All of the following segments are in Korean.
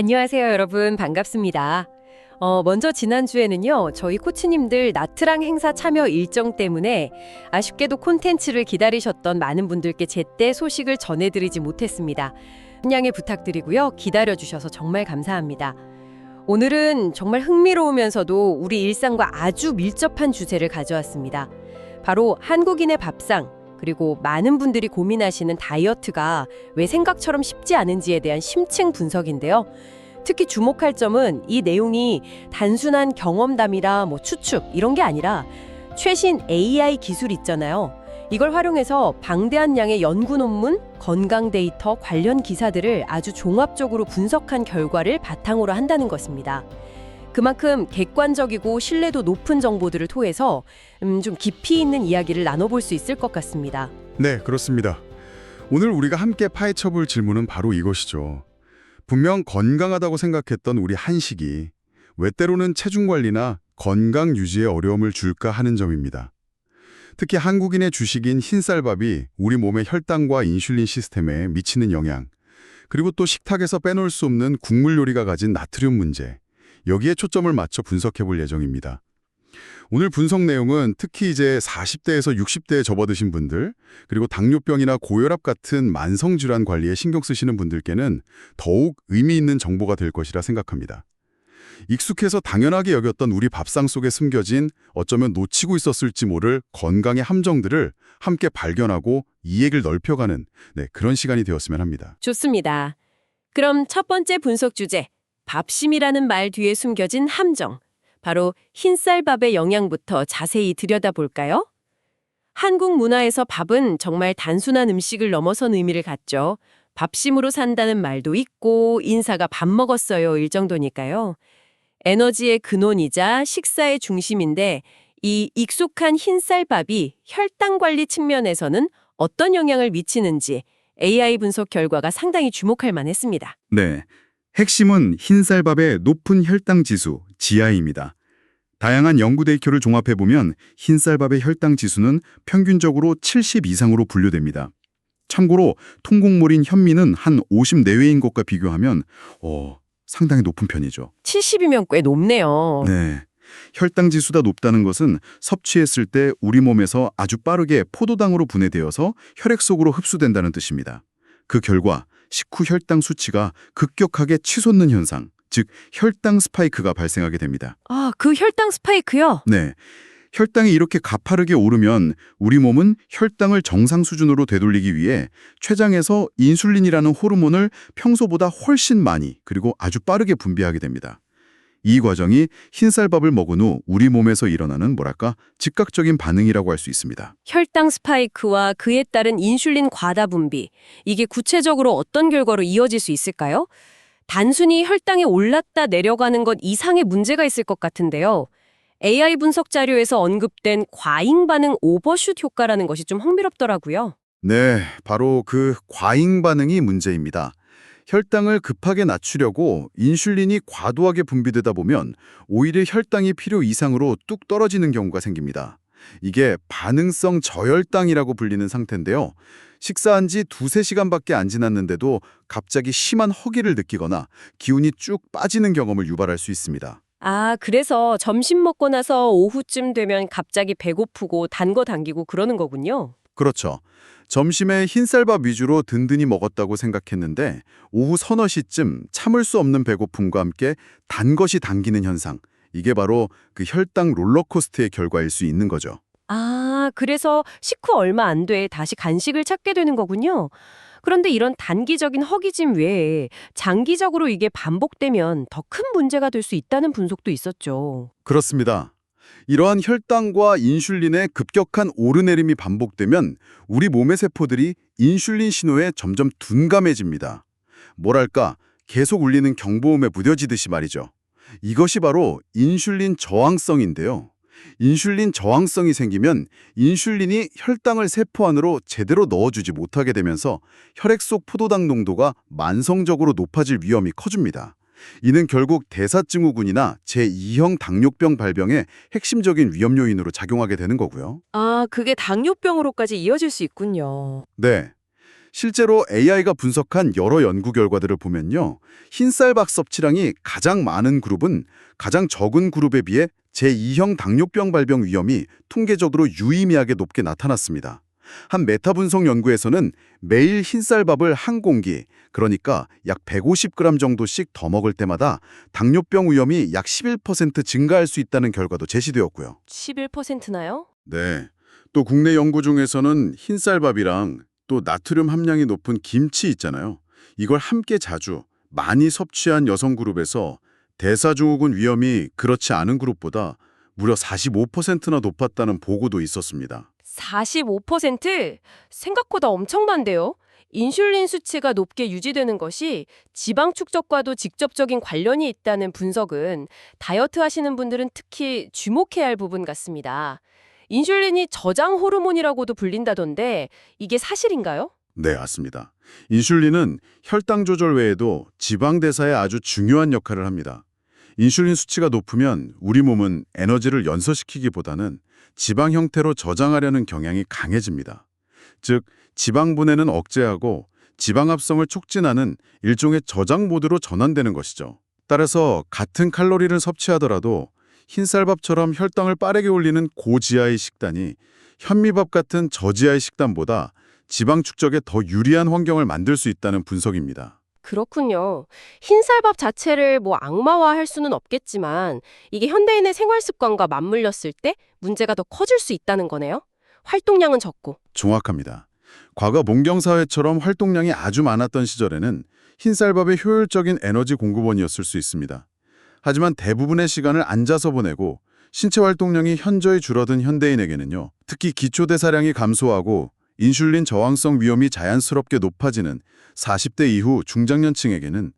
안녕하세요, 여러분. 반갑습니다. 어, 먼저 지난주에는요, 저희 코치님들 나트랑 행사 참여 일정 때문에 아쉽게도 콘텐츠를 기다리셨던 많은 분들께 제때 소식을 전해드리지 못했습니다. 양해 부탁드리고요. 기다려주셔서 정말 감사합니다. 오늘은 정말 흥미로우면서도 우리 일상과 아주 밀접한 주제를 가져왔습니다. 바로 한국인의 밥상, 그리고 많은 분들이 고민하시는 다이어트가 왜 생각처럼 쉽지 않은지에 대한 심층 분석인데요. 특히 주목할 점은 이 내용이 단순한 경험담이라 뭐 추측 이런 게 아니라 최신 AI 기술 있잖아요. 이걸 활용해서 방대한 양의 연구 논문, 건강 데이터 관련 기사들을 아주 종합적으로 분석한 결과를 바탕으로 한다는 것입니다. 그만큼 객관적이고 신뢰도 높은 정보들을 통해서 음, 좀 깊이 있는 이야기를 나눠볼 수 있을 것 같습니다. 네, 그렇습니다. 오늘 우리가 함께 파헤쳐볼 질문은 바로 이것이죠. 분명 건강하다고 생각했던 우리 한식이 왜 때로는 체중 관리나 건강 유지에 어려움을 줄까 하는 점입니다. 특히 한국인의 주식인 흰쌀밥이 우리 몸의 혈당과 인슐린 시스템에 미치는 영향, 그리고 또 식탁에서 빼놓을 수 없는 국물 요리가 가진 나트륨 문제, 여기에 초점을 맞춰 분석해 볼 예정입니다. 오늘 분석 내용은 특히 이제 40대에서 60대에 접어드신 분들, 그리고 당뇨병이나 고혈압 같은 만성질환 관리에 신경 쓰시는 분들께는 더욱 의미 있는 정보가 될 것이라 생각합니다. 익숙해서 당연하게 여겼던 우리 밥상 속에 숨겨진 어쩌면 놓치고 있었을지 모를 건강의 함정들을 함께 발견하고 이해를 넓혀가는 네, 그런 시간이 되었으면 합니다. 좋습니다. 그럼 첫 번째 분석 주제, 밥심이라는 말 뒤에 숨겨진 함정. 바로 흰쌀밥의 영양부터 자세히 들여다볼까요? 한국 문화에서 밥은 정말 단순한 음식을 넘어선 의미를 갖죠. 밥심으로 산다는 말도 있고 인사가 밥 먹었어요 일 정도니까요. 에너지의 근원이자 식사의 중심인데 이 익숙한 흰쌀밥이 혈당 관리 측면에서는 어떤 영향을 미치는지 AI 분석 결과가 상당히 주목할 만했습니다. 네. 핵심은 흰쌀밥의 높은 혈당 지수, GI입니다. 다양한 연구 데이터를 종합해보면 흰쌀밥의 혈당 지수는 평균적으로 70 이상으로 분류됩니다. 참고로 통곡물인 현미는 한 50 내외인 것과 비교하면 어, 상당히 높은 편이죠. 70이면 꽤 높네요. 네. 혈당 지수가 높다는 것은 섭취했을 때 우리 몸에서 아주 빠르게 포도당으로 분해되어서 혈액 속으로 흡수된다는 뜻입니다. 그 결과 식후 혈당 수치가 급격하게 치솟는 현상, 즉 혈당 스파이크가 발생하게 됩니다. 아, 그 혈당 스파이크요? 네. 혈당이 이렇게 가파르게 오르면 우리 몸은 혈당을 정상 수준으로 되돌리기 위해 췌장에서 인슐린이라는 호르몬을 평소보다 훨씬 많이 그리고 아주 빠르게 분비하게 됩니다. 이 과정이 흰쌀밥을 먹은 후 우리 몸에서 일어나는 뭐랄까 즉각적인 반응이라고 할 수 있습니다. 혈당 스파이크와 그에 따른 인슐린 과다 분비. 이게 구체적으로 어떤 결과로 이어질 수 있을까요? 단순히 혈당이 올랐다 내려가는 것 이상의 문제가 있을 것 같은데요. AI 분석 자료에서 언급된 과잉 반응 오버슛 효과라는 것이 좀 흥미롭더라고요. 네, 바로 그 과잉 반응이 문제입니다. 혈당을 급하게 낮추려고 인슐린이 과도하게 분비되다 보면 오히려 혈당이 필요 이상으로 뚝 떨어지는 경우가 생깁니다. 이게 반응성 저혈당이라고 불리는 상태인데요. 식사한 지 두세 시간밖에 안 지났는데도 갑자기 심한 허기를 느끼거나 기운이 쭉 빠지는 경험을 유발할 수 있습니다. 아, 그래서 점심 먹고 나서 오후쯤 되면 갑자기 배고프고 단 거 당기고 그러는 거군요. 그렇죠. 점심에 흰쌀밥 위주로 든든히 먹었다고 생각했는데 오후 서너 시쯤 참을 수 없는 배고픔과 함께 단 것이 당기는 현상. 이게 바로 그 혈당 롤러코스터의 결과일 수 있는 거죠. 아, 그래서 식후 얼마 안 돼 다시 간식을 찾게 되는 거군요. 그런데 이런 단기적인 허기짐 외에 장기적으로 이게 반복되면 더 큰 문제가 될 수 있다는 분석도 있었죠. 그렇습니다. 이러한 혈당과 인슐린의 급격한 오르내림이 반복되면 우리 몸의 세포들이 인슐린 신호에 점점 둔감해집니다. 뭐랄까 계속 울리는 경보음에 무뎌지듯이 말이죠. 이것이 바로 인슐린 저항성인데요. 인슐린 저항성이 생기면 인슐린이 혈당을 세포 안으로 제대로 넣어주지 못하게 되면서 혈액 속 포도당 농도가 만성적으로 높아질 위험이 커집니다. 이는 결국 대사증후군이나 제2형 당뇨병 발병의 핵심적인 위험 요인으로 작용하게 되는 거고요. 아, 그게 당뇨병으로까지 이어질 수 있군요. 네. 실제로 AI가 분석한 여러 연구 결과들을 보면요. 흰쌀밥 섭취량이 가장 많은 그룹은 가장 적은 그룹에 비해 제2형 당뇨병 발병 위험이 통계적으로 유의미하게 높게 나타났습니다. 한 메타 분석 연구에서는 매일 흰쌀밥을 한 공기, 그러니까 약 150g 정도씩 더 먹을 때마다 당뇨병 위험이 약 11% 증가할 수 있다는 결과도 제시되었고요. 11%나요? 네. 또 국내 연구 중에서는 흰쌀밥이랑 또 나트륨 함량이 높은 김치 있잖아요. 이걸 함께 자주 많이 섭취한 여성 그룹에서 대사증후군 위험이 그렇지 않은 그룹보다 무려 45%나 높았다는 보고도 있었습니다. 45%? 생각보다 엄청난데요? 인슐린 수치가 높게 유지되는 것이 지방 축적과도 직접적인 관련이 있다는 분석은 다이어트 하시는 분들은 특히 주목해야 할 부분 같습니다. 인슐린이 저장 호르몬이라고도 불린다던데 이게 사실인가요? 네, 맞습니다. 인슐린은 혈당 조절 외에도 지방 대사에 아주 중요한 역할을 합니다. 인슐린 수치가 높으면 우리 몸은 에너지를 연소시키기보다는 지방 형태로 저장하려는 경향이 강해집니다. 즉, 지방 분해는 억제하고 지방 합성을 촉진하는 일종의 저장 모드로 전환되는 것이죠. 따라서 같은 칼로리를 섭취하더라도 흰쌀밥처럼 혈당을 빠르게 올리는 고지하의 식단이 현미밥 같은 저지하의 식단보다 지방 축적에 더 유리한 환경을 만들 수 있다는 분석입니다. 그렇군요. 흰쌀밥 자체를 뭐 악마화할 수는 없겠지만 이게 현대인의 생활 습관과 맞물렸을 때 문제가 더 커질 수 있다는 거네요. 활동량은 적고 정확합니다. 과거 문경사회처럼 활동량이 아주 많았던 시절에는 흰쌀밥의 효율적인 에너지 공급원이었을 수 있습니다. 하지만 대부분의 시간을 앉아서 보내고 신체 활동량이 현저히 줄어든 현대인에게는요. 특히 기초대사량이 감소하고 인슐린 저항성 위험이 자연스럽게 높아지는 40대 이후 중장년층에게는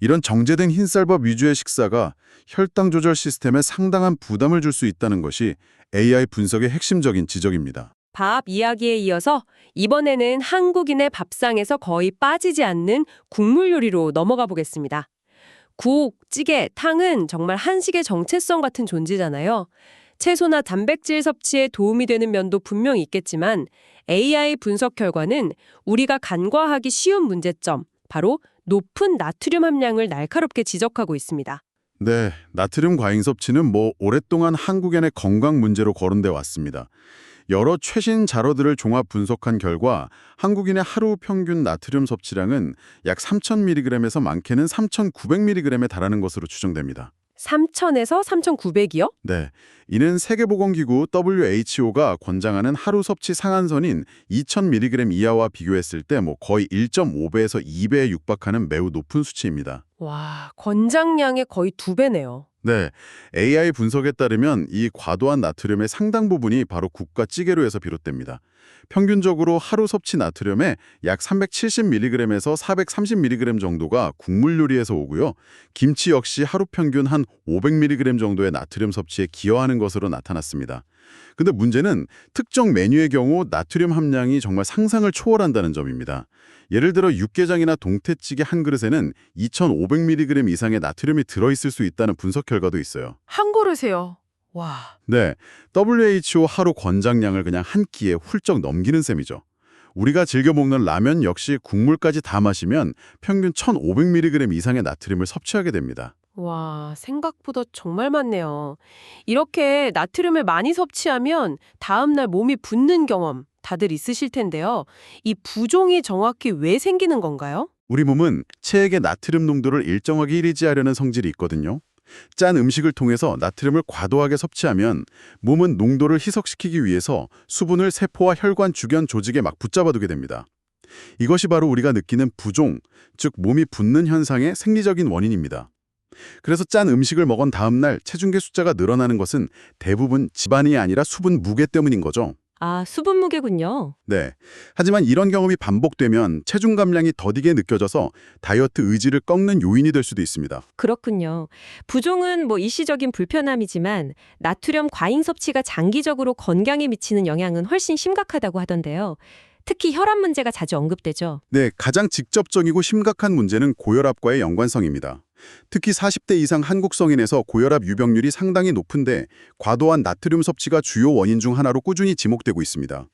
이런 정제된 흰쌀밥 위주의 식사가 혈당 조절 시스템에 상당한 부담을 줄 수 있다는 것이 AI 분석의 핵심적인 지적입니다. 밥 이야기에 이어서 이번에는 한국인의 밥상에서 거의 빠지지 않는 국물 요리로 넘어가 보겠습니다. 국, 찌개, 탕은 정말 한식의 정체성 같은 존재잖아요. 채소나 단백질 섭취에 도움이 되는 면도 분명히 있겠지만 AI 분석 결과는 우리가 간과하기 쉬운 문제점, 바로 높은 나트륨 함량을 날카롭게 지적하고 있습니다. 네, 나트륨 과잉 섭취는 뭐 오랫동안 한국인의 건강 문제로 거론돼 왔습니다. 여러 최신 자료들을 종합 분석한 결과 한국인의 하루 평균 나트륨 섭취량은 약 3,000mg에서 많게는 3,900mg에 달하는 것으로 추정됩니다. 3,000에서 3,900이요? 네, 이는 세계보건기구 WHO가 권장하는 하루 섭취 상한선인 2,000mg 이하와 비교했을 때 뭐 거의 1.5배에서 2배에 육박하는 매우 높은 수치입니다. 와, 권장량의 거의 두 배네요. 네, AI 분석에 따르면 이 과도한 나트륨의 상당 부분이 바로 국과 찌개로에서 비롯됩니다. 평균적으로 하루 섭취 나트륨의 약 370mg에서 430mg 정도가 국물 요리에서 오고요. 김치 역시 하루 평균 한 500mg 정도의 나트륨 섭취에 기여하는 것으로 나타났습니다. 근데 문제는 특정 메뉴의 경우 나트륨 함량이 정말 상상을 초월한다는 점입니다. 예를 들어 육개장이나 동태찌개 한 그릇에는 2,500mg 이상의 나트륨이 들어있을 수 있다는 분석 결과도 있어요. 한 그릇에요. 와. 네, WHO 하루 권장량을 그냥 한 끼에 훌쩍 넘기는 셈이죠. 우리가 즐겨 먹는 라면 역시 국물까지 다 마시면 평균 1,500mg 이상의 나트륨을 섭취하게 됩니다. 와, 생각보다 정말 많네요. 이렇게 나트륨을 많이 섭취하면 다음날 몸이 붓는 경험 다들 있으실 텐데요. 이 부종이 정확히 왜 생기는 건가요? 우리 몸은 체액의 나트륨 농도를 일정하게 유지하려는 성질이 있거든요. 짠 음식을 통해서 나트륨을 과도하게 섭취하면 몸은 농도를 희석시키기 위해서 수분을 세포와 혈관 주변 조직에 막 붙잡아두게 됩니다. 이것이 바로 우리가 느끼는 부종, 즉 몸이 붓는 현상의 생리적인 원인입니다. 그래서 짠 음식을 먹은 다음 날 체중계 숫자가 늘어나는 것은 대부분 집안이 아니라 수분 무게 때문인 거죠. 아, 수분 무게군요. 네. 하지만 이런 경험이 반복되면 체중 감량이 더디게 느껴져서 다이어트 의지를 꺾는 요인이 될 수도 있습니다. 그렇군요. 부종은 뭐 일시적인 불편함이지만 나트륨 과잉 섭취가 장기적으로 건강에 미치는 영향은 훨씬 심각하다고 하던데요. 특히 혈압 문제가 자주 언급되죠. 네, 가장 직접적이고 심각한 문제는 고혈압과의 연관성입니다. 특히 40대 이상 한국 성인에서 고혈압 유병률이 상당히 높은데 과도한 나트륨 섭취가 주요 원인 중 하나로 꾸준히 지목되고 있습니다.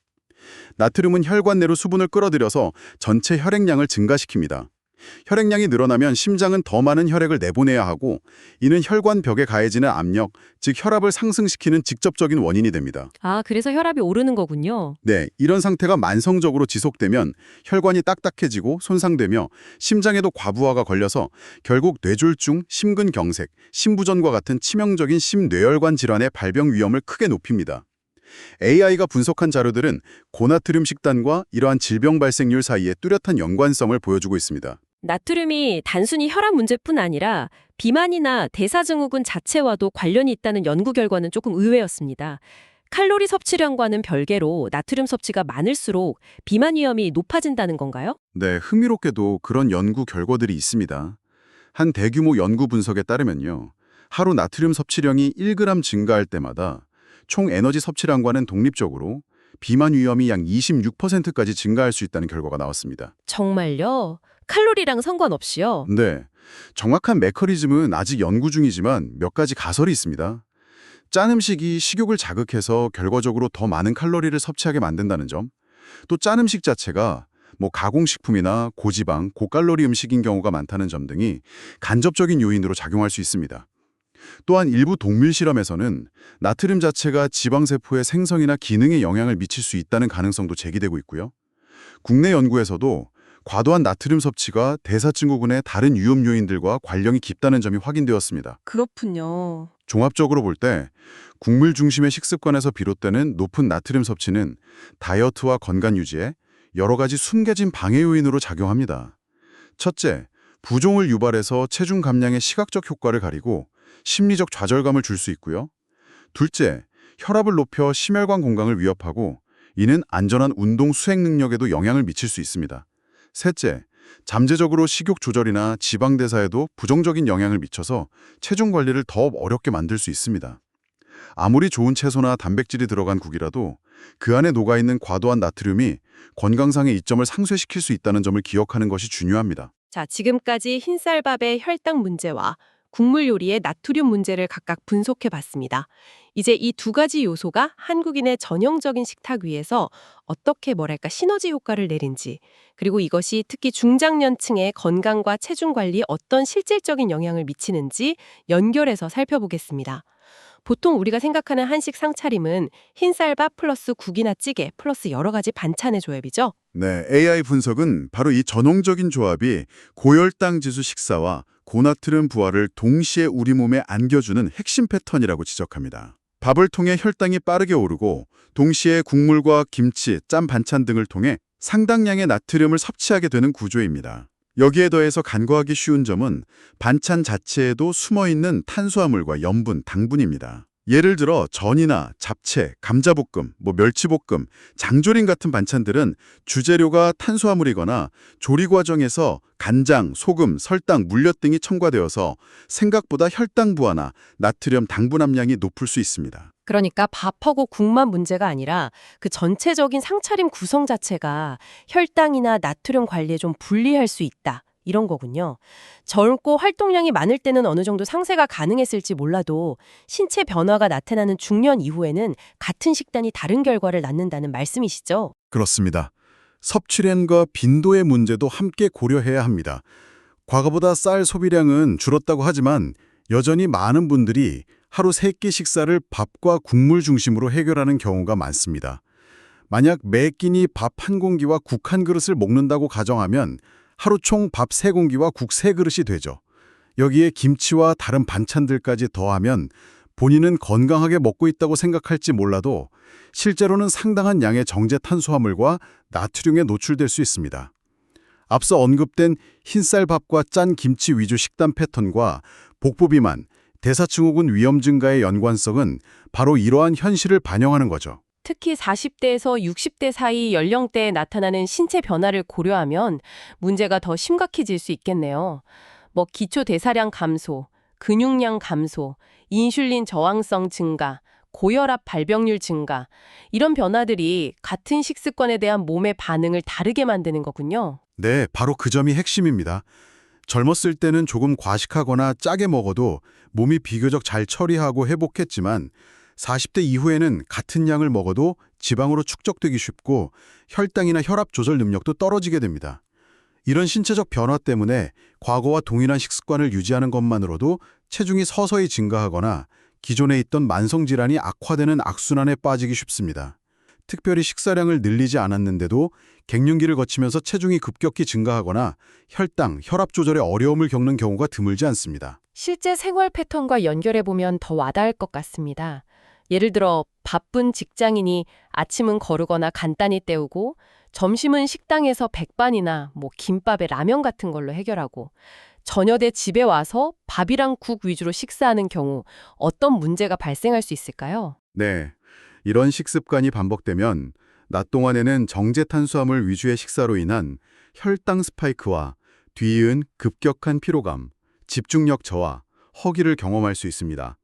나트륨은 혈관 내로 수분을 끌어들여서 전체 혈액량을 증가시킵니다. 혈액량이 늘어나면 심장은 더 많은 혈액을 내보내야 하고 이는 혈관 벽에 가해지는 압력, 즉 혈압을 상승시키는 직접적인 원인이 됩니다. 아, 그래서 혈압이 오르는 거군요. 네, 이런 상태가 만성적으로 지속되면 혈관이 딱딱해지고 손상되며 심장에도 과부하가 걸려서 결국 뇌졸중, 심근경색, 심부전과 같은 치명적인 심뇌혈관 질환의 발병 위험을 크게 높입니다. AI가 분석한 자료들은 고나트륨 식단과 이러한 질병 발생률 사이에 뚜렷한 연관성을 보여주고 있습니다. 나트륨이 단순히 혈압 문제뿐 아니라 비만이나 대사증후군 자체와도 관련이 있다는 연구 결과는 조금 의외였습니다. 칼로리 섭취량과는 별개로 나트륨 섭취가 많을수록 비만 위험이 높아진다는 건가요? 네, 흥미롭게도 그런 연구 결과들이 있습니다. 한 대규모 연구 분석에 따르면요. 하루 나트륨 섭취량이 1g 증가할 때마다 총 에너지 섭취량과는 독립적으로 비만 위험이 약 26%까지 증가할 수 있다는 결과가 나왔습니다. 정말요? 칼로리랑 상관없이요? 네, 정확한 메커니즘은 아직 연구 중이지만 몇 가지 가설이 있습니다. 짠 음식이 식욕을 자극해서 결과적으로 더 많은 칼로리를 섭취하게 만든다는 점, 또 짠 음식 자체가 뭐 가공식품이나 고지방, 고칼로리 음식인 경우가 많다는 점 등이 간접적인 요인으로 작용할 수 있습니다. 또한 일부 동물 실험에서는 나트륨 자체가 지방세포의 생성이나 기능에 영향을 미칠 수 있다는 가능성도 제기되고 있고요. 국내 연구에서도 과도한 나트륨 섭취가 대사증후군의 다른 위험 요인들과 관련이 깊다는 점이 확인되었습니다. 그렇군요. 종합적으로 볼 때 국물 중심의 식습관에서 비롯되는 높은 나트륨 섭취는 다이어트와 건강 유지에 여러 가지 숨겨진 방해 요인으로 작용합니다. 첫째, 부종을 유발해서 체중 감량의 시각적 효과를 가리고 심리적 좌절감을 줄 수 있고요. 둘째, 혈압을 높여 심혈관 건강을 위협하고 이는 안전한 운동 수행 능력에도 영향을 미칠 수 있습니다. 셋째, 잠재적으로 식욕 조절이나 지방 대사에도 부정적인 영향을 미쳐서 체중 관리를 더 어렵게 만들 수 있습니다. 아무리 좋은 채소나 단백질이 들어간 국이라도 그 안에 녹아있는 과도한 나트륨이 건강상의 이점을 상쇄시킬 수 있다는 점을 기억하는 것이 중요합니다. 자, 지금까지 흰쌀밥의 혈당 문제와 국물 요리의 나트륨 문제를 각각 분석해 봤습니다. 이제 이 두 가지 요소가 한국인의 전형적인 식탁 위에서 어떻게 뭐랄까 시너지 효과를 내린지, 그리고 이것이 특히 중장년층의 건강과 체중 관리에 어떤 실질적인 영향을 미치는지 연결해서 살펴보겠습니다. 보통 우리가 생각하는 한식 상차림은 흰쌀밥 플러스 국이나 찌개 플러스 여러 가지 반찬의 조합이죠. 네, AI 분석은 바로 이 전형적인 조합이 고혈당 지수 식사와 고나트륨 부하를 동시에 우리 몸에 안겨주는 핵심 패턴이라고 지적합니다. 밥을 통해 혈당이 빠르게 오르고 동시에 국물과 김치, 짠 반찬 등을 통해 상당량의 나트륨을 섭취하게 되는 구조입니다. 여기에 더해서 간과하기 쉬운 점은 반찬 자체에도 숨어있는 탄수화물과 염분, 당분입니다. 예를 들어 전이나 잡채, 감자볶음, 뭐 멸치볶음, 장조림 같은 반찬들은 주재료가 탄수화물이거나 조리 과정에서 간장, 소금, 설탕, 물엿 등이 첨가되어서 생각보다 혈당 부하나 나트륨 당분 함량이 높을 수 있습니다. 그러니까 밥하고 국만 문제가 아니라 그 전체적인 상차림 구성 자체가 혈당이나 나트륨 관리에 좀 불리할 수 있다. 이런 거군요. 젊고 활동량이 많을 때는 어느 정도 상세가 가능했을지 몰라도 신체 변화가 나타나는 중년 이후에는 같은 식단이 다른 결과를 낳는다는 말씀이시죠? 그렇습니다. 섭취량과 빈도의 문제도 함께 고려해야 합니다. 과거보다 쌀 소비량은 줄었다고 하지만 여전히 많은 분들이 하루 3끼 식사를 밥과 국물 중심으로 해결하는 경우가 많습니다. 만약 매 끼니 밥 한 공기와 국 한 그릇을 먹는다고 가정하면 하루 총 밥 3공기와 국 3그릇이 되죠. 여기에 김치와 다른 반찬들까지 더하면 본인은 건강하게 먹고 있다고 생각할지 몰라도 실제로는 상당한 양의 정제 탄수화물과 나트륨에 노출될 수 있습니다. 앞서 언급된 흰쌀밥과 짠 김치 위주 식단 패턴과 복부 비만, 대사증후군 위험 증가의 연관성은 바로 이러한 현실을 반영하는 거죠. 특히 40대에서 60대 사이 연령대에 나타나는 신체 변화를 고려하면 문제가 더 심각해질 수 있겠네요. 뭐 기초 대사량 감소, 근육량 감소, 인슐린 저항성 증가, 고혈압 발병률 증가 이런 변화들이 같은 식습관에 대한 몸의 반응을 다르게 만드는 거군요. 네, 바로 그 점이 핵심입니다. 젊었을 때는 조금 과식하거나 짜게 먹어도 몸이 비교적 잘 처리하고 회복했지만 40대 이후에는 같은 양을 먹어도 지방으로 축적되기 쉽고 혈당이나 혈압 조절 능력도 떨어지게 됩니다. 이런 신체적 변화 때문에 과거와 동일한 식습관을 유지하는 것만으로도 체중이 서서히 증가하거나 기존에 있던 만성질환이 악화되는 악순환에 빠지기 쉽습니다. 특별히 식사량을 늘리지 않았는데도 갱년기를 거치면서 체중이 급격히 증가하거나 혈당, 혈압 조절에 어려움을 겪는 경우가 드물지 않습니다. 실제 생활 패턴과 연결해 보면 더 와닿을 것 같습니다. 예를 들어 바쁜 직장인이 아침은 거르거나 간단히 때우고 점심은 식당에서 백반이나 뭐 김밥에 라면 같은 걸로 해결하고 저녁 때 집에 와서 밥이랑 국 위주로 식사하는 경우 어떤 문제가 발생할 수 있을까요? 네. 이런 식습관이 반복되면 낮 동안에는 정제 탄수화물 위주의 식사로 인한 혈당 스파이크와 뒤이은 급격한 피로감, 집중력 저하, 허기를 경험할 수 있습니다.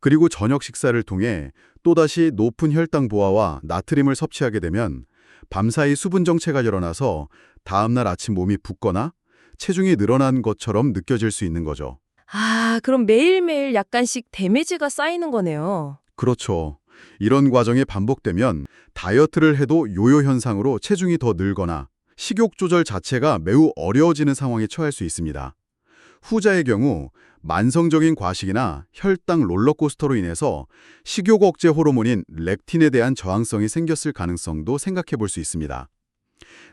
그리고 저녁 식사를 통해 또다시 높은 혈당 보아와 나트륨을 섭취하게 되면 밤사이 수분 정체가 일어나서 다음날 아침 몸이 붓거나 체중이 늘어난 것처럼 느껴질 수 있는 거죠. 아, 그럼 매일매일 약간씩 데미지가 쌓이는 거네요. 그렇죠. 이런 과정이 반복되면 다이어트를 해도 요요 현상으로 체중이 더 늘거나 식욕 조절 자체가 매우 어려워지는 상황에 처할 수 있습니다. 후자의 경우 만성적인 과식이나 혈당 롤러코스터로 인해서 식욕 억제 호르몬인 렙틴에 대한 저항성이 생겼을 가능성도 생각해 볼 수 있습니다.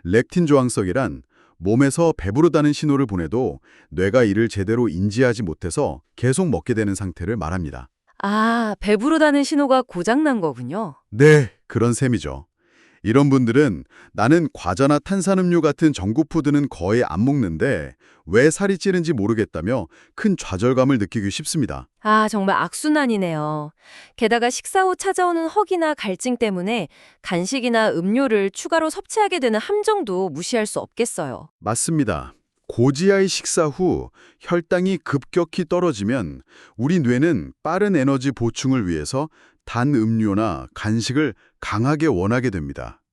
렙틴 저항성이란 몸에서 배부르다는 신호를 보내도 뇌가 이를 제대로 인지하지 못해서 계속 먹게 되는 상태를 말합니다. 아, 배부르다는 신호가 고장난 거군요. 네, 그런 셈이죠. 이런 분들은 나는 과자나 탄산음료 같은 전구푸드는 거의 안 먹는데 왜 살이 찌는지 모르겠다며 큰 좌절감을 느끼기 쉽습니다. 아, 정말 악순환이네요. 게다가 식사 후 찾아오는 허기나 갈증 때문에 간식이나 음료를 추가로 섭취하게 되는 함정도 무시할 수 없겠어요. 맞습니다. 고지하의 식사 후 혈당이 급격히 떨어지면 우리 뇌는 빠른 에너지 보충을 위해서 단 음료나 간식을 강하게 원하게 됩니다.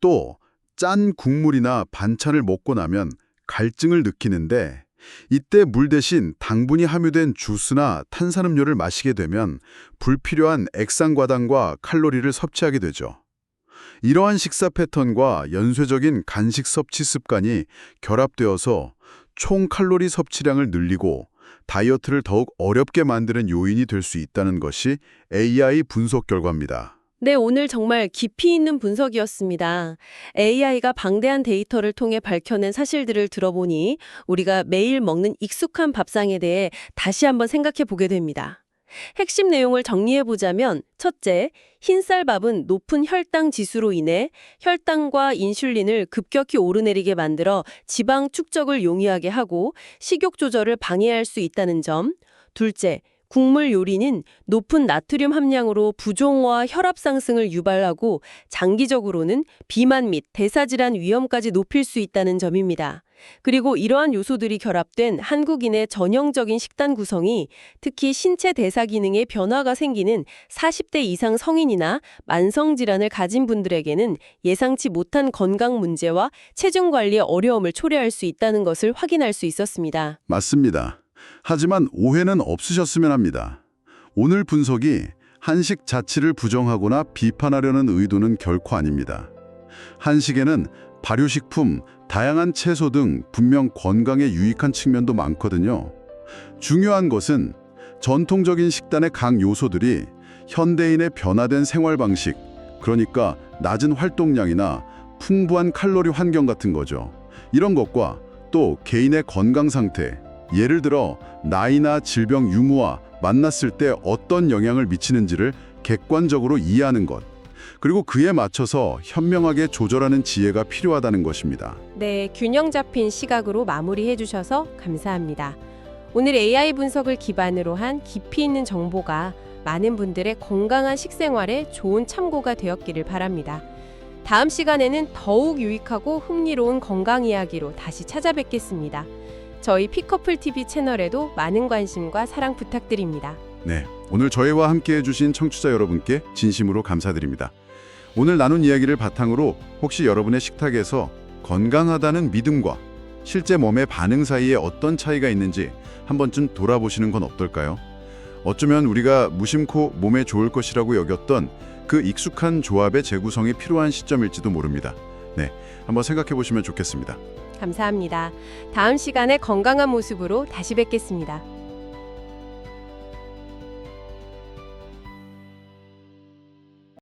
또 짠 국물이나 반찬을 먹고 나면 갈증을 느끼는데 이때 물 대신 당분이 함유된 주스나 탄산음료를 마시게 되면 불필요한 액상과당과 칼로리를 섭취하게 되죠. 이러한 식사 패턴과 연쇄적인 간식 섭취 습관이 결합되어서 총 칼로리 섭취량을 늘리고 다이어트를 더욱 어렵게 만드는 요인이 될 수 있다는 것이 AI 분석 결과입니다. 네, 오늘 정말 깊이 있는 분석이었습니다. AI가 방대한 데이터를 통해 밝혀낸 사실들을 들어보니 우리가 매일 먹는 익숙한 밥상에 대해 다시 한번 생각해 보게 됩니다. 핵심 내용을 정리해 보자면 첫째, 흰쌀밥은 높은 혈당 지수로 인해 혈당과 인슐린을 급격히 오르내리게 만들어 지방 축적을 용이하게 하고 식욕 조절을 방해할 수 있다는 점. 둘째, 국물 요리는 높은 나트륨 함량으로 부종과 혈압 상승을 유발하고 장기적으로는 비만 및 대사질환 위험까지 높일 수 있다는 점입니다. 그리고 이러한 요소들이 결합된 한국인의 전형적인 식단 구성이 특히 신체 대사 기능에 변화가 생기는 40대 이상 성인이나 만성 질환을 가진 분들에게는 예상치 못한 건강 문제와 체중 관리에 어려움을 초래할 수 있다는 것을 확인할 수 있었습니다. 맞습니다. 하지만 오해는 없으셨으면 합니다. 오늘 분석이 한식 자체를 부정하거나 비판하려는 의도는 결코 아닙니다. 한식에는 발효식품, 다양한 채소 등 분명 건강에 유익한 측면도 많거든요. 중요한 것은 전통적인 식단의 각 요소들이 현대인의 변화된 생활 방식, 그러니까 낮은 활동량이나 풍부한 칼로리 환경 같은 거죠. 이런 것과 또 개인의 건강 상태, 예를 들어 나이나 질병 유무와 만났을 때 어떤 영향을 미치는지를 객관적으로 이해하는 것, 그리고 그에 맞춰서 현명하게 조절하는 지혜가 필요하다는 것입니다. 네, 균형 잡힌 시각으로 마무리해 주셔서 감사합니다. 오늘 AI 분석을 기반으로 한 깊이 있는 정보가 많은 분들의 건강한 식생활에 좋은 참고가 되었기를 바랍니다. 다음 시간에는 더욱 유익하고 흥미로운 건강 이야기로 다시 찾아뵙겠습니다. 저희 피커플 TV 채널에도 많은 관심과 사랑 부탁드립니다. 네, 오늘 저희와 함께 해주신 청취자 여러분께 진심으로 감사드립니다. 오늘 나눈 이야기를 바탕으로 혹시 여러분의 식탁에서 건강하다는 믿음과 실제 몸의 반응 사이에 어떤 차이가 있는지 한 번쯤 돌아보시는 건 어떨까요? 어쩌면 우리가 무심코 몸에 좋을 것이라고 여겼던 그 익숙한 조합의 재구성이 필요한 시점일지도 모릅니다. 네, 한번 생각해 보시면 좋겠습니다. 감사합니다. 다음 시간에 건강한 모습으로 다시 뵙겠습니다.